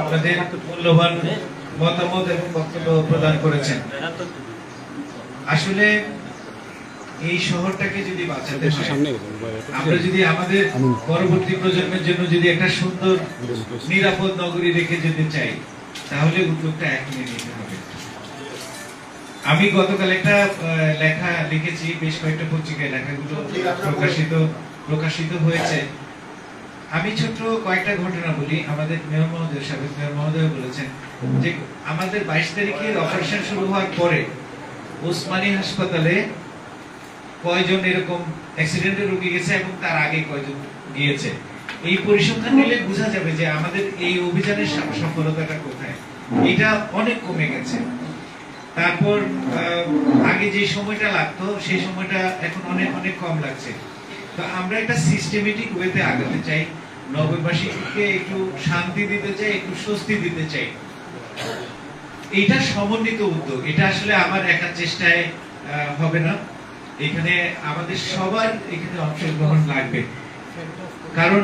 আপনাদের মূল্যবান মতামত এবং বক্তব্য প্রদান করেছেন। আসলে এই শহরটাকে যদি বাঁচাতে আমরা যদি আমাদের পরবর্তী প্রজন্মের জন্য যদি একটা সুন্দর, নিরাপদ নগরী রেখে যেতে চাই, তাহলে উদ্যোগটা নিতে হবে। আমি গতকাল একটা লেখা লিখেছি, বেশ কয়েকটা পত্রিকায় লেখাগুলো প্রকাশিত প্রকাশিত হয়েছে। আমি ছোট্ট কয়েকটা ঘটনা বলি। আমাদের মেয়র মহোদয়, সাবেক মেয়র মহোদয় বলেছেন যে আমাদের বাইশ তারিখে অপারেশন শুরু হওয়ার পরে ওসমানী হাসপাতালে কয়জন এরকম অ্যাক্সিডেন্টে রোগী গেছে এবং তার আগে কয়জন গিয়েছে? এই পরিসংখ্যান নিলে বোঝা যাবে যে আমাদের এই অভিযানের সফলতাটা কোথায়। এটা অনেক কমে গেছে। তারপর আগে যে সময়টা লাগতো, সেই সময়টা এখন অনেক অনেক কম লাগছে। তো আমরা একটা সিস্টেমেটিক ওয়েতে আগাতে চাই। নগরবাসীকে একটু শান্তি দিতে চাই, একটু স্বস্তি দিতে চাই। এটা সমন্বিত উদ্যোগ। এটা আসলে আমার একা চেষ্টায় হবে না। এখানে আমাদের সবার এখানে অংশগ্রহণ লাগবে। কারণ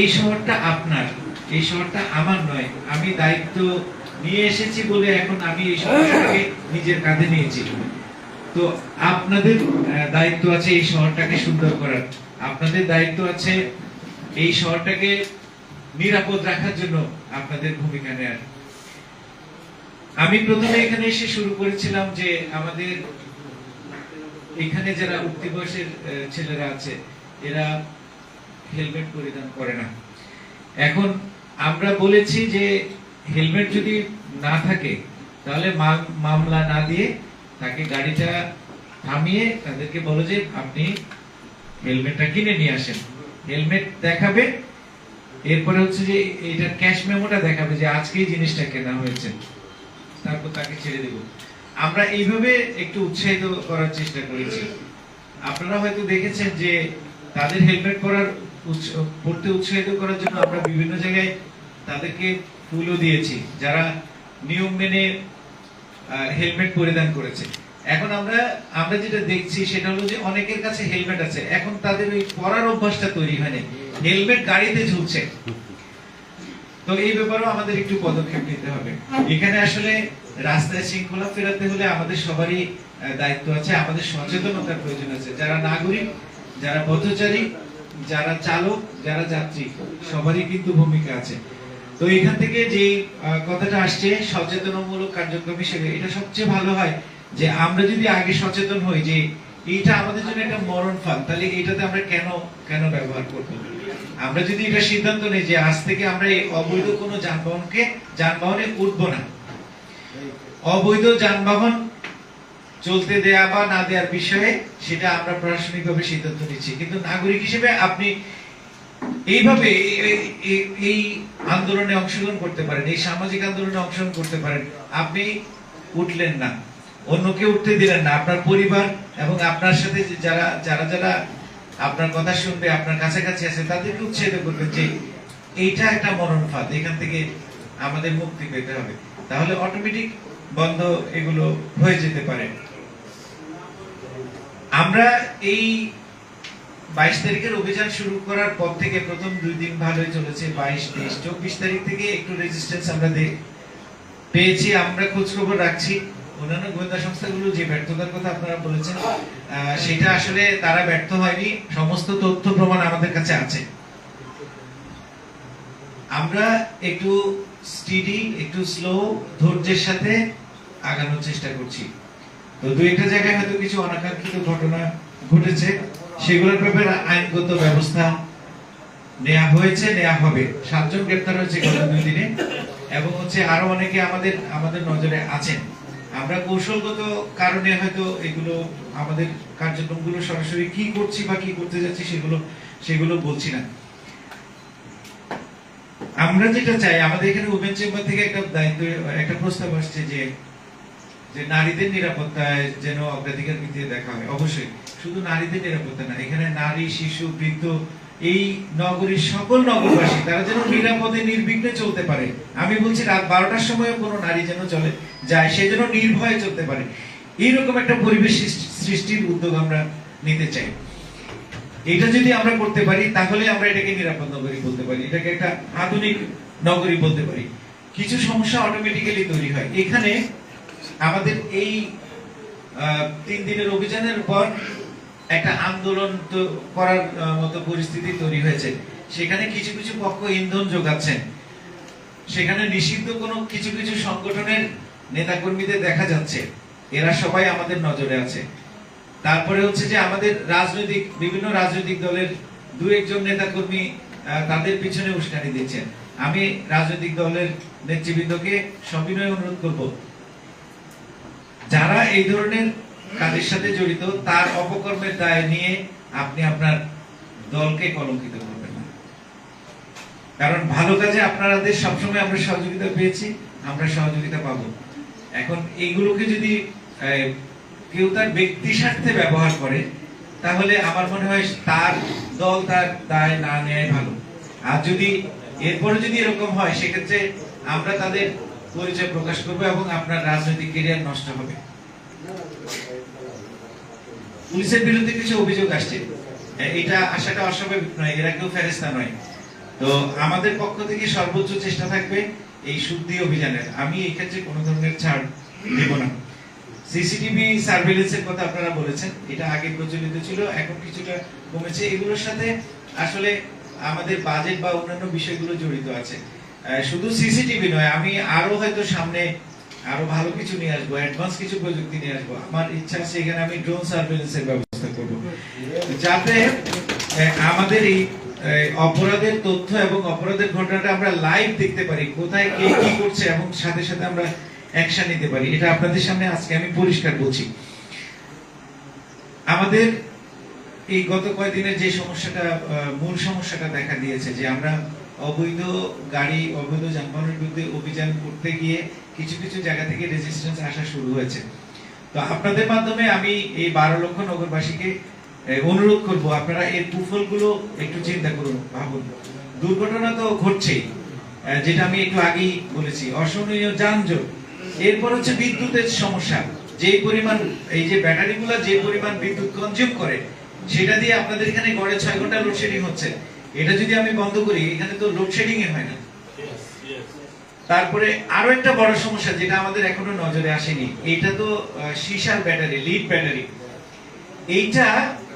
এই শহরটা আপনার, এই শহরটা আমার নয়। আমি দায়িত্ব নিয়ে এসেছি বলে এখন আমি এই শহরটাকে নিজের কাঁধে নিয়েছি। তো আপনাদের দায়িত্ব আছে এই শহরটাকে সুন্দর করার। আপনাদের দায়িত্ব আছে এই শহরটাকে নিরাপদ রাখার জন্য আপনাদের ভূমিকা নেয়ার আমি প্রথমে এখানে এসে শুরু করেছিলাম যে আমাদের এখানে যারা উঠতি বয়সের ছেলেরা আছে, এরা হেলমেট পরিধান করে না। এখন আমরা বলেছি যে হেলমেট যদি না থাকে, তাহলে মামলা না দিয়ে তাকে গাড়িটা থামিয়ে তাদেরকে বলো যে আপনি হেলমেটটা কিনে নিয়ে আসেন। হেলমেট দেখাবে। এরপরে হচ্ছে যে এইটার ক্যাশ মেমোটা দেখাবে যে আজকে এই জিনিসটা কেনা হয়েছে। তারপর তাকে ছেড়ে দেব। আমরা এইভাবে একটু উৎসাহিত করার চেষ্টা করেছি। আপনারা হয়তো দেখেছেন যে তাদের হেলমেট পরার পড়তে উৎসাহিত করার জন্য আমরা বিভিন্ন জায়গায় তাদেরকে ফুলও দিয়েছি। যারা নিয়ম মেনে হেলমেট পরিধান করেছে। এখন আমরা আমরা যেটা দেখছি সেটা হলো যে অনেকের কাছে হেলমেট আছে। এখন তাদের ওই পরার অভ্যাসটা তৈরি হয়নি হেলমেট গাড়িতে ঝুলছে। তো এই ব্যাপারেও আমাদের একটু পদক্ষেপ নিতে হবে। এখানে আসলে রাস্তায় শৃঙ্খলা ফেরাতে হলে আমাদের সবারই দায়িত্ব আছে, আমাদের সচেতনতার প্রয়োজন আছে। যারা নাগরিক, যারা পথচারী, যারা চালক, যারা যাত্রী, সবারই কিন্তু ভূমিকা আছে। তো এখান থেকে যে কথাটা আসছে সচেতনমূলক কার্যক্রম হিসেবে, এটা সবচেয়ে ভালো হয়। যে আমরা যদি আগে সচেতন হই যে এইটা আমাদের জন্য একটা মরণ ফাল তাহলে এটাতে আমরা কেন কেন ব্যবহার করব? আমরা যদি এটা সিদ্ধান্ত নেই যে আজ থেকে আমরা এই অবৈধ কোনো যানবাহনকে, যানবাহনে উঠবো না। অবৈধ যানবাহন চলতে দেয়া বা না দেওয়ার বিষয়ে সেটা আমরা প্রশাসনিকভাবে সিদ্ধান্ত নিচ্ছি। কিন্তু নাগরিক হিসেবে আপনি এইভাবে এই- এই- এই আন্দোলনে অংশগ্রহণ করতে পারেন, এই সামাজিক আন্দোলনে অংশগ্রহণ করতে পারেন। আপনি উঠলেন না। অন্যকে উঠতে দিলেন না। আপনার পরিবার এবং আপনার সাথে যারা যারা যারা আপনার কথা শুনবে, আপনার কাছাকাছি আছে, তাদেরকে উৎসাহিত করবেন যে এইটা একটা মরণ ফাঁদ এখান থেকে আমাদের মুক্তি পেতে হবে। তাহলে অটোমেটিক বন্ধ এগুলো হয়ে যেতে পারে। আমরা এই বাইশ তারিখের অভিযান শুরু করার পর থেকে প্রথম দুই দিন ভালোই চলেছে। বাইশ, তেইশ, চব্বিশ তারিখ থেকে একটু রেজিস্ট্যান্স আমরা পেয়েছি, আমরা খোঁজখবর রাখছি। অন্যান্য গোয়েন্দা সংস্থাগুলো যে ব্যর্থতার কথা আপনারা বলেছেন সেটা আসলে তারা ব্যর্থ হয়নি। সমস্ত তথ্য প্রমাণ আমাদের কাছে আছে। আমরা একটু স্টিডি একটু স্লো ধৈর্যের সাথে আগানোর চেষ্টা করছি। তো দুই একটা জায়গায় হয়তো কিছু অনাকাঙ্ক্ষিত ঘটনা ঘটেছে। সেগুলোর ব্যাপারে আইনগত ব্যবস্থা নেওয়া হয়েছে নেওয়া হবে। সাতজন গ্রেপ্তার হয়েছে গত দুই দিনে। এবং হচ্ছে আরও অনেকে আমাদের আমাদের নজরে আছেন। আমরা কৌশলগত কারণে হয়তো এগুলো আমাদের কার্যক্রমগুলো সরাসরি কি করছি বা কি করতে যাচ্ছি সেগুলো সেগুলো বলছি না। আমরা যেটা চাই, আমাদের এখানে ওপেন চেম্বার থেকে একটা দায়িত্ব, একটা প্রস্তাব আসছে যে যে নারীদের নিরাপত্তায় যেন অগ্রাধিকার ভিত্তিতে দেখা হয়। অবশ্যই। শুধু নারীদের নিরাপত্তা না, এখানে নারী, শিশু, বৃদ্ধ এই নগরীর সকল নগরবাসী, তারা যেন নিরাপদে, নির্বিঘ্নে চলতে পারে। আমি বলছি রাত বারোটার সময় কোনো নারী যেন চলে যায়, সে যেন নির্ভয়ে চলতে পারে। এইরকম একটা পরিবেশ সৃষ্টির উদ্যোগ আমরা নিতে চাই। এটা যদি আমরা করতে পারি, তাহলে আমরা এটাকে নিরাপদ নগরী বলতে পারি, এটাকে একটা আধুনিক নগরী বলতে পারি। কিছু সমস্যা অটোমেটিক্যালি তৈরি হয়। এখানে আমাদের এই তিন দিনের অভিযানের পর একটা আন্দোলন করার মতো পরিস্থিতি তৈরি হয়েছে। সেখানে কিছু কিছু পক্ষ ইন্ধন যোগাচ্ছেন। সেখানে নিষিদ্ধ কোনো কিছু কিছু সংগঠনের নেতাকর্মীদের দেখা যাচ্ছে। এরা সবাই আমাদের নজরে আছে। তারপরে হচ্ছে যে আমাদের রাজনৈতিক, বিভিন্ন রাজনৈতিক দলের দু একজন নেতাকর্মী তাদের পিছনে উস্কানি দিচ্ছেন। আমি রাজনৈতিক দলের নেতৃবৃন্দকে সবিনয় অনুরোধ করব। যারা এই ধরনের কাজের সাথে জড়িত, তার অপকর্মের দায় নিয়ে আপনি আপনার দলকে কলঙ্কিত করবেন না। কারণ ভালো কাজে আপনাদের সবসময় আমরা সহযোগিতা পেয়েছি, আমরা সহযোগিতা পাবো। এখন এইগুলোকে যদি কেউ তার ব্যক্তি স্বার্থে ব্যবহার করে, তাহলে আমার মনে হয় তার দল তার দায় না নেয় ভালো। আর যদি এরপরে যদি এরকম হয়, সেক্ষেত্রে আমরা তাদের পরিচয় প্রকাশ করব এবং আপনার রাজনৈতিক কেরিয়ার নষ্ট হবে। পুলিশের বিরুদ্ধে কিছু অভিযোগ আসছে। এটা আসাটা অস্বাভাবিক নয়, এরা কেউ ফেরেস্তা নয়। তো আমাদের পক্ষ থেকে সর্বোচ্চ চেষ্টা থাকবে এই শুদ্ধি অভিযানের। আমি এই ক্ষেত্রে কোনো ধরনের ছাড় দেব না। সিসিটিভি সার্ভেলেন্সের কথা আপনারা বলেছেন, এটা আগে প্রচলিত ছিল, এখন কিছুটা কমেছে। এগুলোর সাথে আসলে আমাদের বাজেট বা অন্যান্য বিষয়গুলো জড়িত আছে। শুধু সিসিটিভি নয়, আমি আরও হয়তো সামনে আরও ভালো কিছু নিয়ে আসব অ্যাডভান্স কিছু প্রযুক্তি নিয়ে আসব। আমার ইচ্ছা এখানে আমি ড্রোন সার্ভেলেন্সের ব্যবস্থা করব। যাতে আমাদের এই অপরাধের তথ্য এবং অপরাধের ঘটনাটা আমরা লাইভ দেখতে পারি, কোথায় কে কি করছে এবং সাথে সাথে আমরা অ্যাকশন নিতে পারি। এটা আপনাদের সামনে আজকে আমি পরিষ্কার বলছি। আমাদের এই গত কয়েকদিনের যে সমস্যাটা মূল সমস্যাটা দেখা দিয়েছে যে আমরা অবৈধ গাড়ি, অবৈধ যানবাহনের বিরুদ্ধে অভিযান করতে গিয়ে কিছু কিছু জায়গা থেকে রেজিস্ট্যান্স আসা শুরু হয়েছে। তো আপনাদের মাধ্যমে আমি এই বারো লক্ষ নগরবাসীকে অনুরোধ করব, আপনারা এর কুফলগুলো একটু চিন্তা করুন, ভাবুন। দুর্ঘটনা তো ঘটছেই যেটা আমি একটু আগেই বলেছি, অসহনীয় যানজট। এরপর হচ্ছে বিদ্যুতের সমস্যা। যে পরিমাণ, এই যে ব্যাটারিগুলো যে পরিমাণ বিদ্যুৎ কনজিউম করে, সেটা দিয়ে আপনাদের এখানে গড়ে ছয় ঘণ্টা লোডশেডিং হচ্ছে। এটা যদি আমি বন্ধ করি এখানে তো লোডশেডিং এ হয় না। তারপরে আরও একটা বড় সমস্যা যেটা আমাদের এখনও নজরে আসেনি এটা তো সিসার ব্যাটারি লিড ব্যাটারি এইটা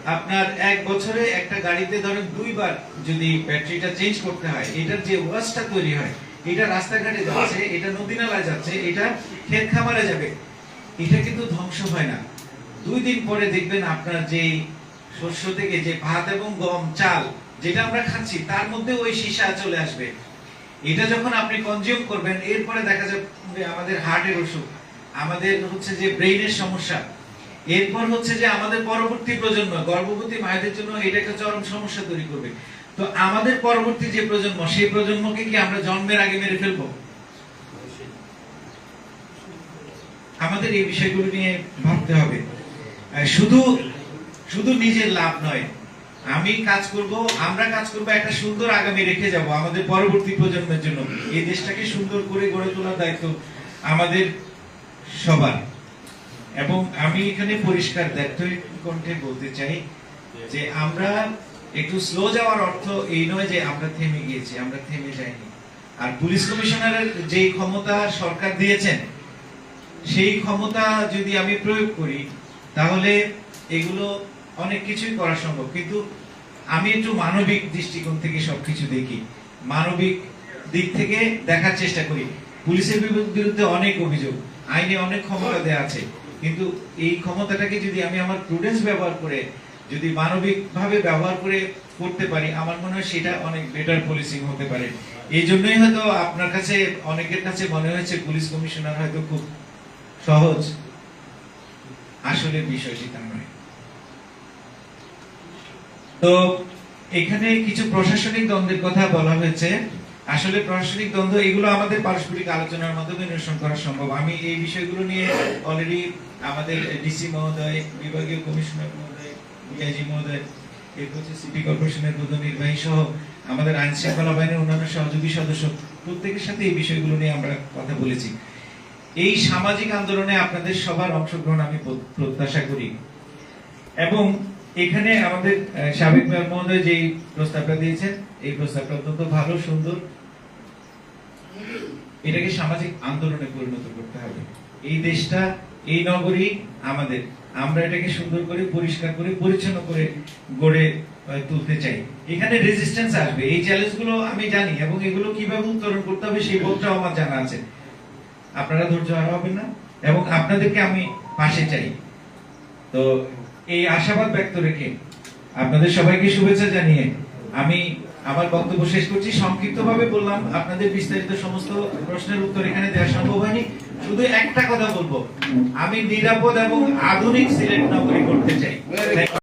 আপনার এক বছরে একটা গাড়িতে ধরেন দুইবার যদি ব্যাটারিটা চেঞ্জ করতে হয় এটার যে ওয়াশটা তৈরি হয় এটা রাস্তাঘাটে যাচ্ছে এটা নদী নালায় যাচ্ছে এটা ক্ষেত খামারে যাবে এটা কিন্তু ধ্বংস হয় না। দুই দিন পরে দেখবেন আপনার যে শস্য থেকে যে ভাত এবং গম চাল যেটা আমরা খাচ্ছি, তার মধ্যে ওই সীসা চলে আসবে। এটা যখন আপনি কনজিউম করবেন, এরপরে দেখা যাবে আমাদের হার্টের অসুখ আমাদের হচ্ছে যে ব্রেইনের সমস্যা, এরপর হচ্ছে যে আমাদের পরবর্তী প্রজন্ম, গর্ভবতী মায়েদের জন্য এটা একটা চরম সমস্যা তৈরি করবে। তো আমাদের পরবর্তী যে প্রজন্ম, সেই প্রজন্মকে কি আমরা জন্মের আগে মেরে ফেলব? আমাদের এই বিষয়গুলো নিয়ে ভাবতে হবে। শুধু শুধু নিজের লাভ নয় আমি কাজ করব, আমরা কাজ করব, একটা সুন্দর আগামী রেখে যাব আমাদের পরবর্তী প্রজন্মের জন্য। এই দেশটাকে সুন্দর করে গড়ে তোলার দায়িত্ব আমাদের সবার। এবং আমি এখানে পরিষ্কার দায়িত্বের কণ্ঠে বলতে চাই যে আমরা একটু স্লো যাওয়ার অর্থ এই নয় যে আমরা থেমে গিয়েছি, আমরা থেমে যাইনি। আর পুলিশ কমিশনারের যে ক্ষমতা সরকার দিয়েছেন, সেই ক্ষমতা যদি আমি প্রয়োগ করি, তাহলে এগুলো অনেক কিছুই করা সম্ভব, কিন্তু আমি একটু মানবিক দৃষ্টিকোণ থেকে সবকিছু দেখি। মানবিক দিক থেকে দেখার চেষ্টা করি। পুলিশের বিরুদ্ধে অনেক অভিযোগ, আইনে অনেক ক্ষমতা দেওয়া আছে। কিন্তু এই ক্ষমতাটাকে যদি আমি আমার প্রুডেন্স ব্যবহার করে, যদি মানবিক ভাবে ব্যবহার করে করতে পারি, আমার মনে হয় সেটা অনেক বেটার পুলিশিং হতে পারে। এই জন্যই হয়তো আপনার কাছে, অনেকের কাছে মনে হয়েছে পুলিশ কমিশনার হয়তো খুব সহজ। আসলে বিষয়টি তা নয়। তো এখানে কিছু প্রশাসনিক দ্বন্দ্বের কথা বলা হয়েছে। আসলে প্রশাসনিক দ্বন্দ্ব, এগুলো আমাদের পারস্পরিক আলোচনার মাধ্যমে নিরসন করা সম্ভব। আমি এই বিষয়গুলো নিয়ে অলরেডি আমাদের ডিসি মহোদয়, বিভাগীয় কমিশনার মহোদয় মহোদয় সিটি কর্পোরেশনের আমাদের আইন শৃঙ্খলা বাহিনীর অন্যান্য সহযোগী সদস্য প্রত্যেকের সাথে এই বিষয়গুলো নিয়ে আমরা কথা বলেছি। এই সামাজিক আন্দোলনে আপনাদের সবার অংশগ্রহণ আমি প্রত্যাশা করি। এবং এখানে আমাদের সাবেক মেয়র মহোদয় যেই প্রস্তাবটা দিয়েছেন, এই প্রস্তাবটা অত্যন্ত ভালো, সুন্দর। এটাকে সামাজিক আন্দোলনে পরিণত করতে হবে। এই দেশটা, এই নগরী আমাদের। আমরা এটাকে সুন্দর করে, পরিষ্কার করে, পরিচ্ছন্ন করে গড়ে তুলতে চাই। এখানে রেজিস্ট্যান্স আসবে। এই চ্যালেঞ্জগুলো আমি জানি, এবং এগুলো কীভাবে উত্তরণ করতে হবে সেই বোধটাও আমার জানা আছে। আপনারা ধৈর্য হারাবেন না, এবং আপনাদেরকে আমি পাশে চাই। তো এই আশাবাদ ব্যক্ত রেখে আপনাদের সবাইকে শুভেচ্ছা জানিয়ে আমি আমার বক্তব্য শেষ করছি। সংক্ষিপ্তভাবে বললাম, আপনাদের বিস্তারিত সমস্ত প্রশ্নের উত্তর এখানে দেওয়া সম্ভব হয়নি। শুধু একটা কথা বলব, আমি নিরাপদ এবং আধুনিক সিলেট নগরী করতে চাই।